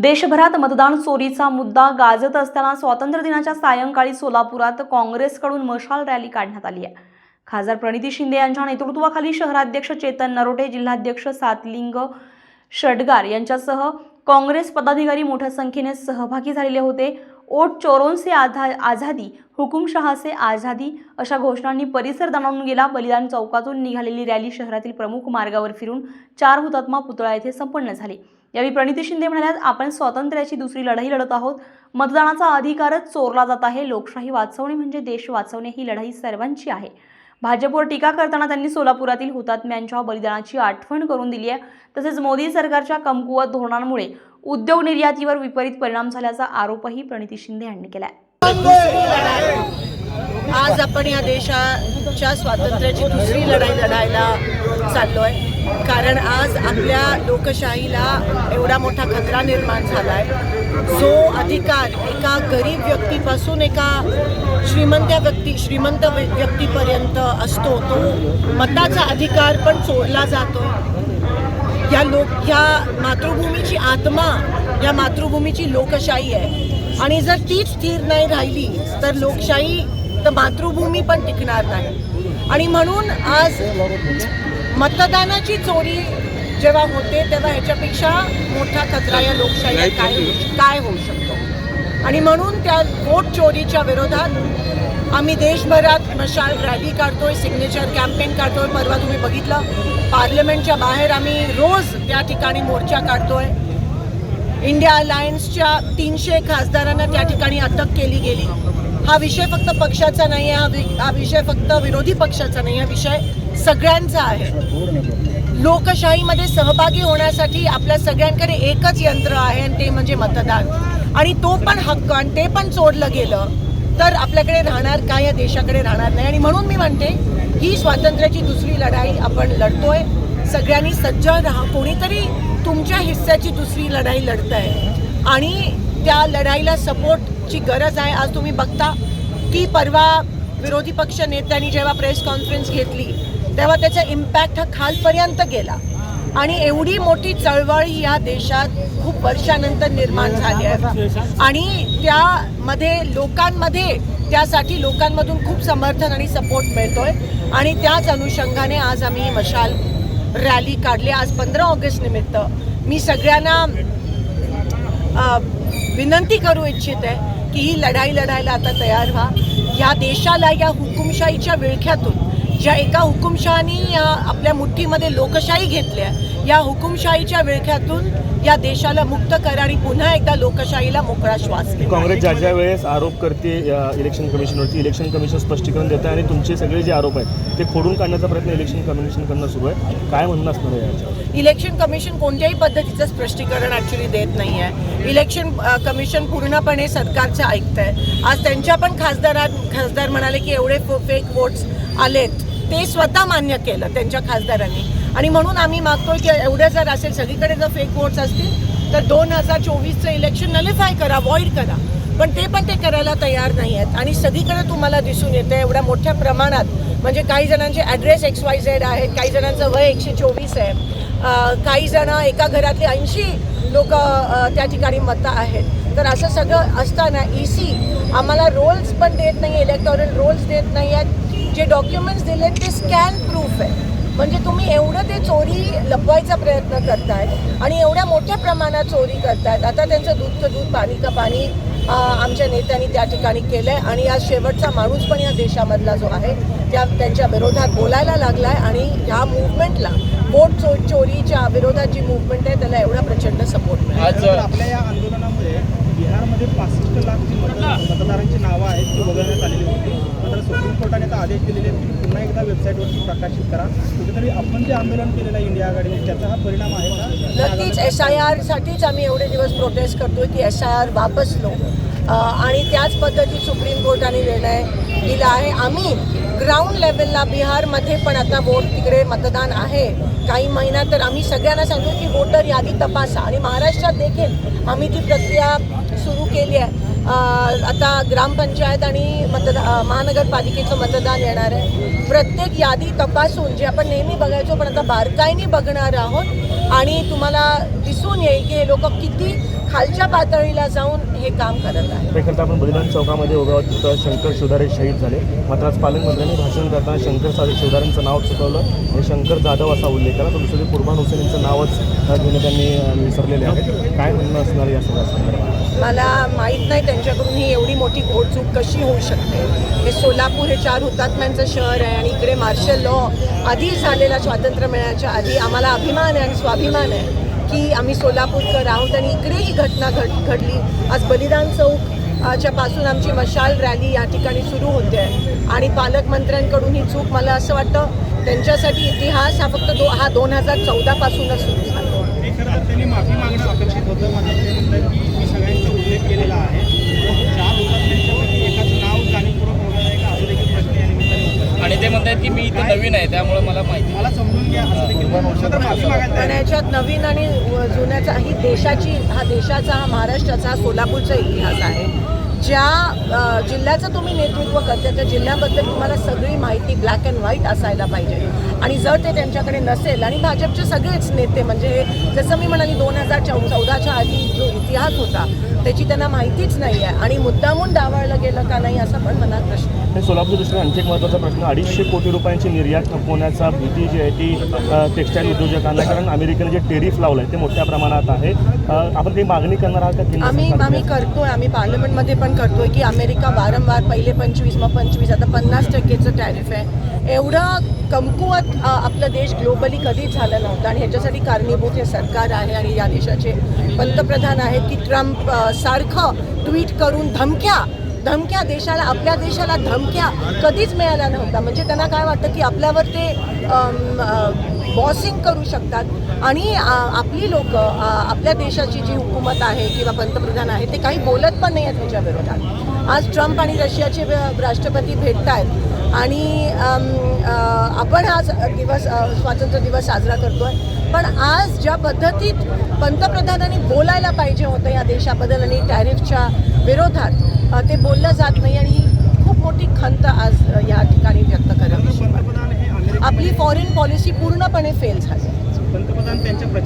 देशभरात मतदान चोरीचा मुद्दा गाजत असताना स्वातंत्र्य दिनाच्या सायंकाळी सोलापुरात काँग्रेसकडून मशाल रॅली काढण्यात आली आहे. खासदार प्रणिती शिंदे यांच्या नेतृत्वाखाली शहराध्यक्ष चेतन नरोटे जिल्हाध्यक्ष सातलिंग षडगार यांच्यासह काँग्रेस पदाधिकारी मोठ्या संख्येने सहभागी झालेले होते. ओट चोरों से आधा आझादी हुकुमशहाचे आझादी अशा घोषणांनी परिसर दणावून गेला. बलिदान चौकातून निघालेली रॅली शहरातील प्रमुख मार्गावर फिरून चार हुतात्मा पुतळा येथे संपन्न झाली. यावेळी प्रणिती शिंदे म्हणाल्यात आपण स्वातंत्र्याची दुसरी लढाई लढत आहोत. मतदानाचा अधिकारच चोरला जात आहे. लोकशाही वाचवणे म्हणजे देश वाचवणे ही लढाई सर्वांची आहे. भाजपवर टीका करताना त्यांनी सोलापुरातील हुतात्म्यांच्या बलिदानाची आठवण करून दिली आहे. तसेच मोदी सरकारच्या कमकुवत धोरणांमुळे उद्योग निर्यातीवर विपरीत परिणाम झाल्याचा आरोपही प्रणिती शिंदे यांनी केला आहे आज आपण या देशाच्या स्वातंत्र्याची दुसरी लढाई लढायला चाललोय. कारण आज आपल्या लोकशाहीला एवढा मोठा खतरा निर्माण झालाय. जो अधिकार एका गरीब व्यक्तीपासून एका श्रीमंत व्यक्ती श्रीमंत व्य- व्यक्तीपर्यंत असतो तो मताचा अधिकार पण चोरला जातो. या लोक ह्या मातृभूमीची आत्मा या मातृभूमीची लोकशाही आहे. आणि जर तीच स्थिर नाही राहिली तर लोकशाही तर मातृभूमी पण टिकणार नाही. आणि म्हणून आज मतदानाची चोरी जेव्हा होते तेव्हा ह्याच्यापेक्षा मोठा खतरा या लोकशाहीला काय काय होऊ शकतो? आणि म्हणून त्या वोट चोरीच्या विरोधात आम्ही देशभरात मशाल रॅली काढतोय सिग्नेचर कॅम्पेन काढतोय. परवा तुम्ही बघितलं पार्लमेंटच्या बाहेर आम्ही रोज त्या ठिकाणी मोर्चा काढतोय. इंडिया अलायन्सच्या तीनशे खासदारांना त्या ठिकाणी अटक केली गेली. हा विषय फक्त पक्षाचा नाही आहे हा वि- हा विषय फक्त विरोधी पक्षाचा नाही हा विषय सगळ्यांचा आहे. लोकशाहीमध्ये सहभागी होण्यासाठी आपल्या सगळ्यांकडे एकच यंत्र आहे आणि ते म्हणजे मतदान. आणि तो पण हक्क आणि ते पण चोरलं गेलं तर आपल्याकडे राहणार काय या देशाकडे राहणार नाही. आणि म्हणून मी म्हणते ही स्वातंत्र्याची दुसरी लढाई आपण लढतोय. सगळ्यांनी सज्ज राहा. कोणीतरी तुमच्या हिस्स्याची दुसरी लढाई लढताय आहे. आणि त्या लढाईला सपोर्टची गरज आहे. आज तुम्ही बघता की परवा विरोधी पक्ष नेत्यांनी जेव्हा प्रेस कॉन्फरन्स घेतली तेव्हा त्याचा इम्पॅक्ट हा खालपर्यंत गेला. आणि एवढी मोठी चळवळ ही या देशात खूप वर्षानंतर निर्माण झाली आहे. आणि त्यामध्ये लोकांमध्ये त्यासाठी लोकांमधून खूप समर्थन आणि सपोर्ट मिळतोय. आणि त्याच अनुषंगाने आज आम्ही मशाल रॅली काढली आज पंधरा ऑगस्ट निमित्त. मी सगळ्यांना विनंती करू इच्छिते की ही लढाई लढायला आता तयार व्हा. या देशाला या हुकुमशाहीच्या विळख्यातून ज्या एका हुकुमशहानी आपल्या मुठ्ठीमध्ये लोकशाही घेतल्या या हुकुमशाहीच्या विळख्यातून या देशाला मुक्त करा आणि पुन्हा एकदा लोकशाहीला मोकळा श्वास काँग्रेस ज्या ज्या वेळेस आरोप करते इलेक्शन कमिशनवरती इलेक्शन कमिशन स्पष्टीकरण देतं आणि तुमचे सगळे जे आरोप आहेत ते खोडून काढण्याचा प्रयत्न इलेक्शन कमिशन करणं सुरू आहे. काय म्हणणं असणार आहे इलेक्शन कमिशन कोणत्याही पद्धतीचं स्पष्टीकरण ॲक्च्युली देत नाही आहे. इलेक्शन कमिशन पूर्णपणे सरकारचं ऐकतं आहे आज त्यांच्या पण खासदारात खासदार म्हणाले की एवढे फेक वोट्स आलेत. ते स्वतः मान्य केलं त्यांच्या खासदारांनी. आणि म्हणून आम्ही मागतोय की एवढं जर असेल सगळीकडे जर फेक वोट्स असतील तर दोन हजार चोवीसचं इलेक्शन नलिफाय करा अवॉइड करा. पण ते पण ते करायला तयार नाही आहेत आणि सगळीकडे तुम्हाला दिसून येतं एवढ्या मोठ्या प्रमाणात. म्हणजे काही जणांचे ॲड्रेस एक्स वाय झेड आहेत काही जणांचं वय एकशे चोवीस आहे. काही जण एका घरातले ऐंशी लोक त्या ठिकाणी मतं आहेत. तर असं सगळं असताना ई सी आम्हाला रोल्स पण देत नाही इलेक्टॉरल रोल्स देत नाही आहेत जे डॉक्युमेंट्स दिले ते स्कॅन प्रूफ आहे. म्हणजे तुम्ही एवढं ते चोरी लपवायचा प्रयत्न करताय आणि एवढ्या मोठ्या प्रमाणात चोरी करतायत. आता त्यांचं दूधचं दूध पाणी का पाणी आमच्या नेत्यांनी त्या ठिकाणी केलं आहे आणि आज शेवटचा माणूस पण या देशामधला जो आहे त्या त्यांच्या विरोधात बोलायला लागला आहे आणि ह्या मुवमेंटला वोट चो चोरीच्या विरोधात जी मुवमेंट आहे त्याला एवढा प्रचंड सपोर्ट मिळाला. आपल्या या आंदोलनामुळे बिहारमध्ये पासष्ट लाख जी मतदारांची नावं आहेत ती वगळण्यात आलेली होती. मात्र सुप्रीम कोर्टाने आता आदेश दिलेले आहेत की पुन्हा एकदा वेबसाईटवरती प्रकाशित करा. कुठेतरी आपण जे आंदोलन केलेलं आहे इंडिया आघाडीने त्याचा हा परिणाम आहे का? नक्कीच. एस आय आरसाठीच आम्ही एवढे दिवस प्रोटेस्ट करतोय की एस आय आर वापस लो आणि त्याच पद्धतीत सुप्रीम कोर्टाने निर्णय दिला आहे. आम्ही ग्राउंड लेवलला बिहारमध्ये पण आता वोट तिकडे मतदान आहे. काही महिना तर आम्ही सगळ्यांना सांगतो की वोटर यादी तपासा. आणि महाराष्ट्रात देखील आम्ही ती प्रक्रिया सुरू केली आहे. आता ग्रामपंचायत आणि मतदा महानगरपालिकेचं मतदान येणार आहे. प्रत्येक यादी तपासून जे आपण नेहमी बघायचो पण आता बारकाईने बघणार आहोत आणि तुम्हाला दिसून येईल की हे लोक किती खालच्या पातळीला जाऊन हे काम करत आहे. त्याकरता आपण बलिदान चौकामध्ये उभे आहोत तिथं शंकर शिवदारे शहीद झाले. मात्र आज पालकमंत्र्यांनी भाषण करताना शंकर शिवदारेंचं नाव चुकवलं आणि शंकर जाधव असा उल्लेख केला. तर दुसरे कुर्बान हुसेन यांचं नावच घेणं त्यांनी विसरलेले आहे काय म्हणणं असणार या सगळ्या संदर्भात? मला माहीत नाही त्यांच्याकडून ही एवढी मोठी घोडचूक कशी होऊ शकते. हे सोलापूर हे चार हुतात्म्यांचं शहर आहे आणि इकडे मार्शल लॉ आधी झालेला स्वातंत्र्य मिळण्याच्या आधी आम्हाला अभिमान आहे आणि स्वाभिमान आहे. की आम्ही सोलापूरकर आहोत आणि इकडे ही घटना घड घडली. आज बलिदान चौक च्या पासून आमची मशाल रॅली या ठिकाणी सुरू होते. आणि पालकमंत्र्यांकडून ही चूक मला असं वाटतं त्यांच्यासाठी इतिहास हा फक्त दो हा दोन हजार चौदापासूनच सुरू झाला हे खरं तर त्यांनी माफी मागणं अपेक्षित होतं मात्र ते म्हणतात की मी सगळ्यांचा उल्लेख केलेला आहे चार हुतात्म्यांच्यापैकी एकाचं नाव जाणीवपूर्वक वगळलं आहे का असं देखील प्रश्न या निमित्ताने उपस्थित आणि ते म्हणतात की मी इथं नवीन आहे त्यामुळे मला माहिती. मला समजून घ्या असं देखील प्रश्न तर माफी मागायला तयार पण आहे. याच्यात नवीन आणि जुन्याचा ही देशाची हा देशाचा हा महाराष्ट्राचा हा सोलापूरचा इतिहास आहे. ज्या जिल्ह्याचं तुम्ही नेतृत्व करता त्या जिल्ह्याबद्दल तुम्हाला सगळी माहिती ब्लॅक अँड व्हाईट असायला पाहिजे आणि जर ते त्यांच्याकडे नसेल आणि भाजपचे सगळेच नेते म्हणजे जसं मी म्हणाली दोन हजार चौ चौदाच्या आधी जो इतिहास होता त्याची त्यांना माहितीच नाही आहे आणि मुद्दामून डावळलं गेलं का नाही असा पण मनात प्रश्न सोलापूर दृष्टीने आणखी एक महत्त्वाचा प्रश्न अडीचशे कोटी रुपयांची निर्यात थकवण्याचा भीती जी आहे ती टेक्स्टाईल उद्योजकांना. कारण अमेरिकेने जे टेरिफ लावलं आहे ते मोठ्या प्रमाणात आहे आपण काही मागणी करणार आहात का आम्ही? आम्ही करतोय आम्ही पार्लमेंटमध्ये पण करतोय की अमेरिका वारंवार पहिले पंचवीस मग पंचवीस आता पन्नास टक्केचं टॅरिफ आहे. एवढं कमकुवत आपला आपलं देश ग्लोबली कधीच झालं नव्हतं आणि ह्याच्यासाठी कारणीभूत हे सरकार आहे आणि या देशाचे पंतप्रधान आहेत की ट्रम्प सारखं ट्विट करून धमक्या धमक्या देशाला आपल्या देशाला धमक्या कधीच मिळाल्या नव्हत्या. म्हणजे त्यांना काय वाटतं की आपल्यावर ते बॉसिंग करू शकतात. आणि आपली लोक आपल्या देशाची जी हुकूमत आहे किंवा पंतप्रधान आहे ते काही बोलत पण नाही आहेत त्याच्या विरोधात. आज ट्रम्प आणि रशियाचे राष्ट्रपती भेटत आहेत आणि आपण आज दिवस स्वातंत्र्य दिवस साजरा करतोय. पण आज ज्या पद्धतीत पंतप्रधानांनी बोलायला पाहिजे होतं या देशाबद्दल आणि टॅरिफच्या विरोधात ते बोललं जात नाही आणि ही खूप मोठी खंत आज या ठिकाणी व्यक्त करावी. आपली फॉरेन पॉलिसी पूर्णपणे फेल झाली. पंतप्रधान त्यांच्या